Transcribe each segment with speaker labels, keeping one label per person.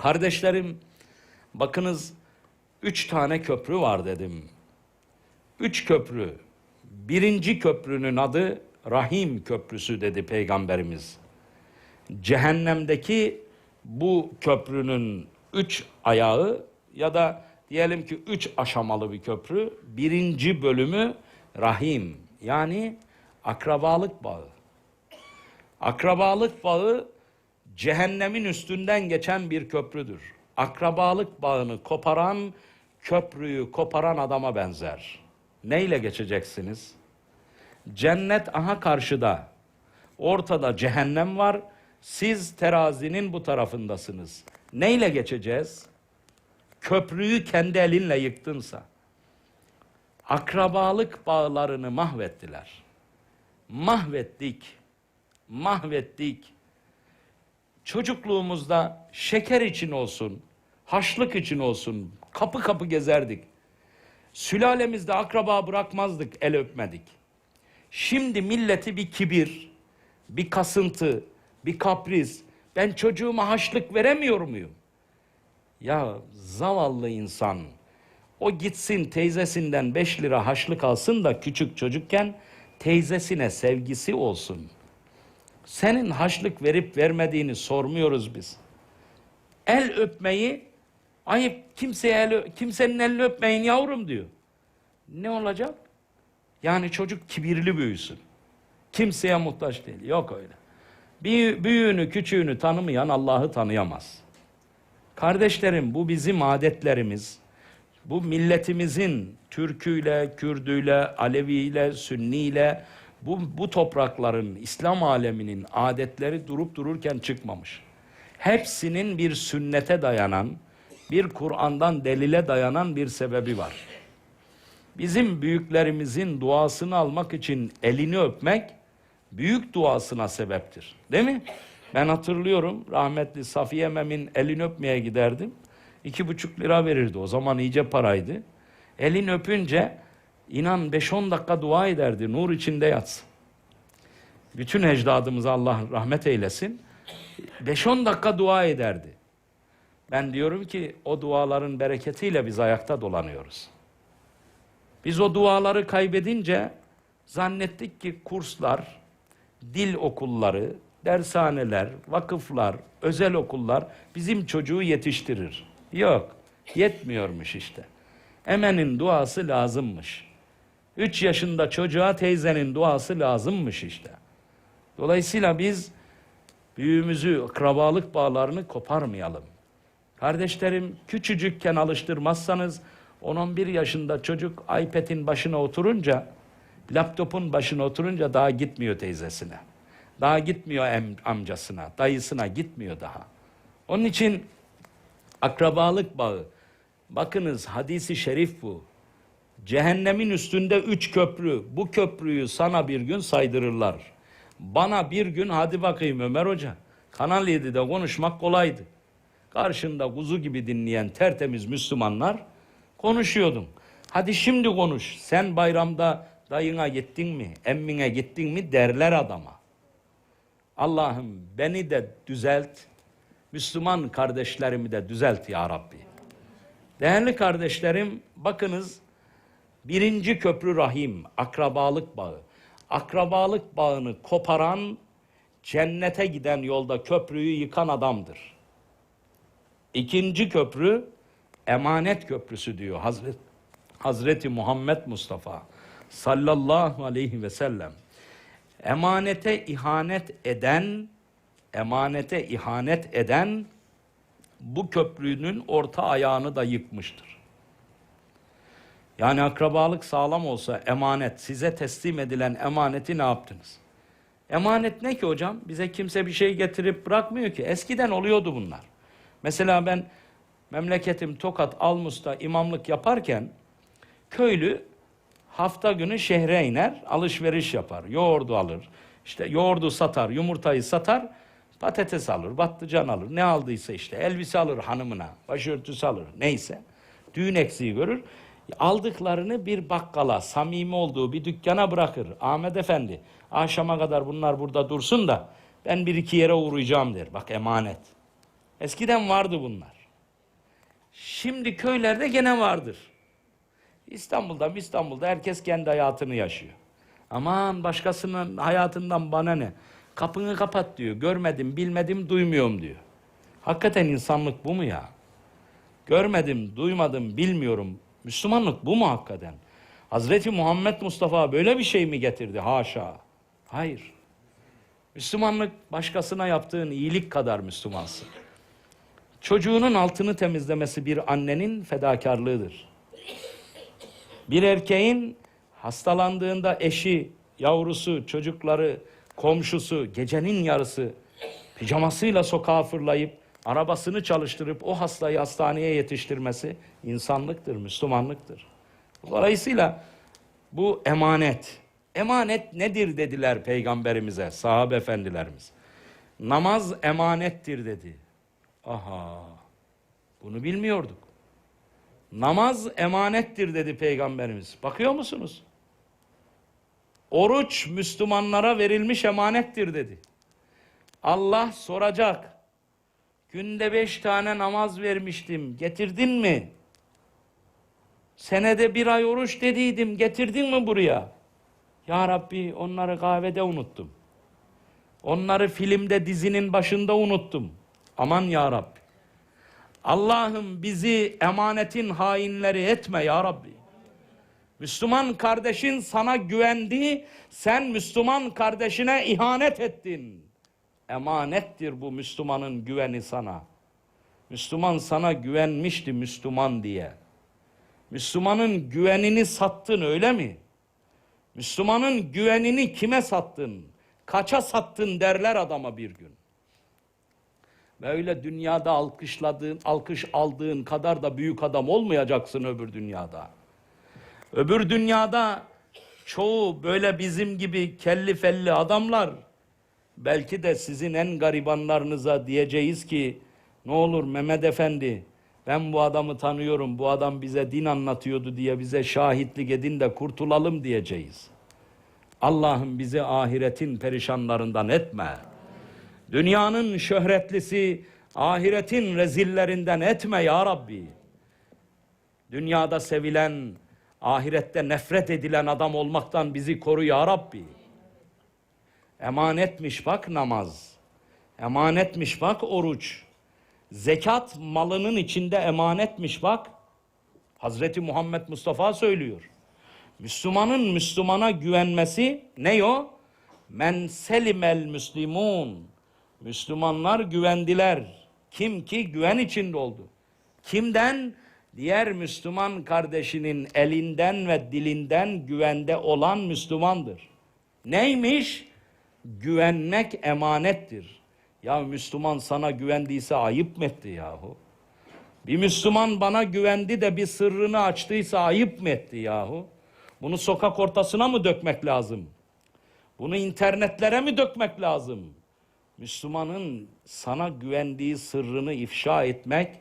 Speaker 1: Kardeşlerim bakınız üç tane köprü var dedim. Üç köprü. Birinci köprünün adı Rahim Köprüsü dedi Peygamberimiz. Cehennemdeki bu köprünün üç ayağı ya da diyelim ki üç aşamalı bir köprü. Birinci bölümü Rahim yani akrabalık bağı. Akrabalık bağı cehennemin üstünden geçen bir köprüdür. Akrabalık bağını koparan, köprüyü koparan adama benzer. Neyle geçeceksiniz? Cennet aha karşıda. Ortada cehennem var. Siz terazinin bu tarafındasınız. Neyle geçeceğiz? Köprüyü kendi elinle yıktınsa. Akrabalık bağlarını mahvettiler. Mahvettik. Mahvettik. Çocukluğumuzda şeker için olsun, haşlık için olsun kapı kapı gezerdik. Sülalemizde akraba bırakmazdık, el öpmedik. Şimdi milleti bir kibir, bir kasıntı, bir kapris. Ben çocuğuma haşlık veremiyor muyum? Ya zavallı insan. O gitsin teyzesinden 5 lira haşlık alsın da küçük çocukken teyzesine sevgisi olsun. Senin haşlık verip vermediğini sormuyoruz biz. El öpmeyi ayıp kimseye el, kimsenin elini öpmeyin yavrum diyor. Ne olacak? Yani çocuk kibirli büyüsün. Kimseye muhtaç değil. Yok öyle. Bir büyüğünü küçüğünü tanımayan Allah'ı tanıyamaz. Kardeşlerim bu bizim adetlerimiz. Bu milletimizin Türküyle, Kürdüyle, Aleviyle, Sünniyle bu, bu toprakların, İslam aleminin adetleri durup dururken çıkmamış. Hepsinin bir sünnete dayanan, bir Kur'an'dan delile dayanan bir sebebi var. Bizim büyüklerimizin duasını almak için elini öpmek büyük duasına sebeptir. Değil mi? Ben hatırlıyorum rahmetli Safiye Mem'in elini öpmeye giderdim. İki buçuk lira verirdi. O zaman iyice paraydı. Elini öpünce inan 5-10 dakika dua ederdi. Nur içinde yatsın. Bütün ecdadımıza Allah rahmet eylesin. 5-10 dakika dua ederdi. Ben diyorum ki o duaların bereketiyle biz ayakta dolanıyoruz. Biz o duaları kaybedince zannettik ki kurslar, dil okulları, dershaneler, vakıflar, özel okullar bizim çocuğu yetiştirir. Yok, yetmiyormuş işte. Emenin duası lazımmış. Üç yaşında çocuğa teyzenin duası lazımmış işte. Dolayısıyla biz büyüğümüzü, akrabalık bağlarını koparmayalım. Kardeşlerim küçücükken alıştırmazsanız 10-11 yaşında çocuk iPad'in başına oturunca, laptopun başına oturunca daha gitmiyor teyzesine. Daha gitmiyor amcasına, dayısına gitmiyor daha. Onun için akrabalık bağı. Bakınız hadisi şerif bu. Cehennemin üstünde üç köprü. Bu köprüyü sana bir gün saydırırlar. Bana bir gün hadi bakayım Ömer Hoca. Kanal 7'de konuşmak kolaydı. Karşında kuzu gibi dinleyen tertemiz Müslümanlar konuşuyordum. Hadi şimdi konuş. Sen bayramda dayına gittin mi, emmine gittin mi derler adama. Allah'ım beni de düzelt, Müslüman kardeşlerimi de düzelt ya Rabbi. Değerli kardeşlerim, bakınız birinci köprü rahim, akrabalık bağı. Akrabalık bağını koparan, cennete giden yolda köprüyü yıkan adamdır. İkinci köprü emanet köprüsü diyor Hazret, Hazreti Muhammed Mustafa sallallahu aleyhi ve sellem. Emanete ihanet eden, emanete ihanet eden bu köprünün orta ayağını da yıkmıştır. Yani akrabalık sağlam olsa emanet, size teslim edilen emaneti ne yaptınız? Emanet ne ki hocam? Bize kimse bir şey getirip bırakmıyor ki. Eskiden oluyordu bunlar. Mesela ben memleketim Tokat Almus'ta imamlık yaparken köylü hafta günü şehre iner, alışveriş yapar, yoğurdu alır. İşte yoğurdu satar, yumurtayı satar, patates alır, patlıcan alır, ne aldıysa işte elbise alır hanımına, başörtüsü alır, neyse. Düğün eksiği görür. Aldıklarını bir bakkala, samimi olduğu bir dükkana bırakır. Ahmet Efendi, akşama kadar bunlar burada dursun da ben bir iki yere uğrayacağım der. Bak emanet. Eskiden vardı bunlar. Şimdi köylerde gene vardır. İstanbul'da İstanbul'da herkes kendi hayatını yaşıyor. Aman başkasının hayatından bana ne? Kapını kapat diyor. Görmedim, bilmedim, duymuyorum diyor. Hakikaten insanlık bu mu ya? Görmedim, duymadım, bilmiyorum. Müslümanlık bu mu hakikaten? Hazreti Muhammed Mustafa böyle bir şey mi getirdi? Haşa. Hayır. Müslümanlık başkasına yaptığın iyilik kadar Müslümansın. Çocuğunun altını temizlemesi bir annenin fedakarlığıdır. Bir erkeğin hastalandığında eşi, yavrusu, çocukları, komşusu gecenin yarısı pijamasıyla sokağa fırlayıp arabasını çalıştırıp o hastayı hastaneye yetiştirmesi insanlıktır, Müslümanlıktır. Dolayısıyla bu emanet. Emanet nedir dediler peygamberimize, sahabe efendilerimiz. Namaz emanettir dedi. Aha, bunu bilmiyorduk. Namaz emanettir dedi peygamberimiz. Bakıyor musunuz? Oruç Müslümanlara verilmiş emanettir dedi. Allah soracak. Günde beş tane namaz vermiştim. Getirdin mi? Senede bir ay oruç dediydim. Getirdin mi buraya? Ya Rabbi onları kahvede unuttum. Onları filmde dizinin başında unuttum. Aman ya Rabbi. Allah'ım bizi emanetin hainleri etme ya Rabbi. Müslüman kardeşin sana güvendi, sen Müslüman kardeşine ihanet ettin. Emanettir bu Müslümanın güveni sana. Müslüman sana güvenmişti Müslüman diye. Müslümanın güvenini sattın öyle mi? Müslümanın güvenini kime sattın? Kaça sattın derler adama bir gün. Böyle dünyada alkışladığın, alkış aldığın kadar da büyük adam olmayacaksın öbür dünyada. Öbür dünyada çoğu böyle bizim gibi kelli felli adamlar belki de sizin en garibanlarınıza diyeceğiz ki ne olur Mehmet Efendi ben bu adamı tanıyorum bu adam bize din anlatıyordu diye bize şahitlik edin de kurtulalım diyeceğiz. Allah'ım bizi ahiretin perişanlarından etme. Dünyanın şöhretlisi ahiretin rezillerinden etme ya Rabbi. Dünyada sevilen, ahirette nefret edilen adam olmaktan bizi koru ya Rabbi. Emanetmiş bak namaz. Emanetmiş bak oruç. Zekat malının içinde emanetmiş bak. Hazreti Muhammed Mustafa söylüyor. Müslümanın Müslümana güvenmesi ne o? Men selimel müslimun. Müslümanlar güvendiler. Kim ki güven içinde oldu. Kimden? Diğer Müslüman kardeşinin elinden ve dilinden güvende olan Müslümandır. Neymiş? Güvenmek emanettir. Ya Müslüman sana güvendiyse ayıp mı etti yahu? Bir Müslüman bana güvendi de bir sırrını açtıysa ayıp mı etti yahu? Bunu sokak ortasına mı dökmek lazım? Bunu internetlere mi dökmek lazım? Müslümanın sana güvendiği sırrını ifşa etmek,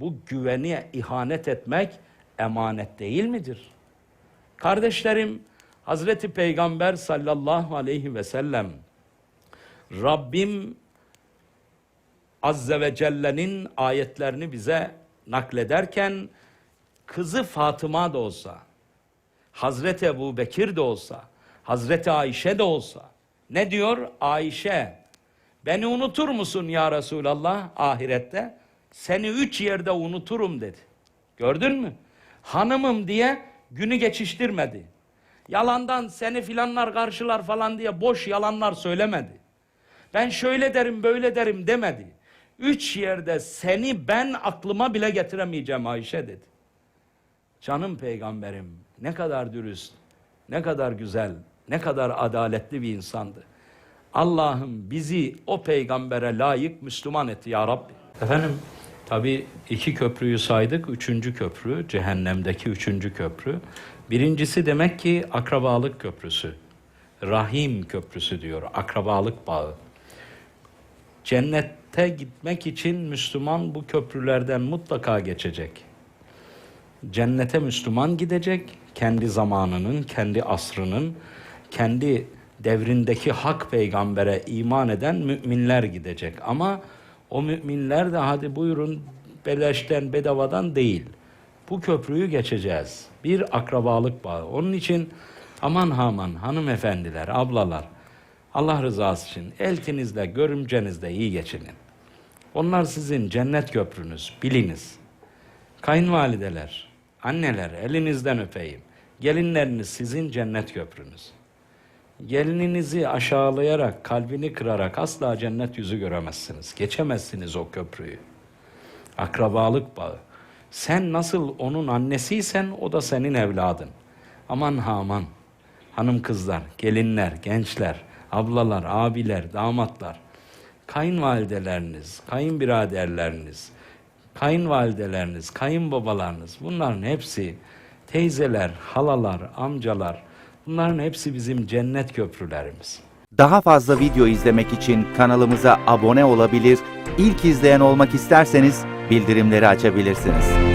Speaker 1: bu güveni ihanet etmek emanet değil midir? Kardeşlerim, Hazreti Peygamber sallallahu aleyhi ve sellem Rabbim Azze ve Celle'nin ayetlerini bize naklederken kızı Fatıma da olsa, Hazreti Ebu Bekir de olsa, Hazreti Ayşe de olsa ne diyor? Ayşe beni unutur musun ya Resulallah ahirette? Seni üç yerde unuturum dedi. Gördün mü? Hanımım diye günü geçiştirmedi. Yalandan seni filanlar karşılar falan diye boş yalanlar söylemedi. Ben şöyle derim böyle derim demedi. Üç yerde seni ben aklıma bile getiremeyeceğim Ayşe dedi. Canım peygamberim ne kadar dürüst, ne kadar güzel, ne kadar adaletli bir insandı. Allah'ım bizi o peygambere layık Müslüman et ya Rabbi. Efendim tabi iki köprüyü saydık. Üçüncü köprü cehennemdeki üçüncü köprü. Birincisi demek ki akrabalık köprüsü. Rahim köprüsü diyor. Akrabalık bağı. Cennette gitmek için Müslüman bu köprülerden mutlaka geçecek. Cennete Müslüman gidecek, kendi zamanının, kendi asrının, kendi devrindeki hak peygambere iman eden müminler gidecek. Ama O müminler de hadi buyurun beleşten bedavadan değil. Bu köprüyü geçeceğiz. Bir akrabalık bağı. Onun için aman aman hanımefendiler, ablalar Allah rızası için eltinizle, görümcenizle iyi geçinin. Onlar sizin cennet köprünüz, biliniz. Kayınvalideler, anneler elinizden öpeyim. Gelinleriniz sizin cennet köprünüz. Gelininizi aşağılayarak, kalbini kırarak asla cennet yüzü göremezsiniz. Geçemezsiniz o köprüyü. Akrabalık bağı. Sen nasıl onun annesiysen o da senin evladın. Aman ha aman. Hanım kızlar, gelinler, gençler, ablalar, abiler, damatlar, kayınvalideleriniz, kayınbiraderleriniz, kayınvalideleriniz, kayınbabalarınız bunların hepsi teyzeler, halalar, amcalar bunların hepsi bizim cennet köprülerimiz.
Speaker 2: Daha fazla video izlemek için kanalımıza abone olabilir, ilk izleyen olmak isterseniz bildirimleri açabilirsiniz.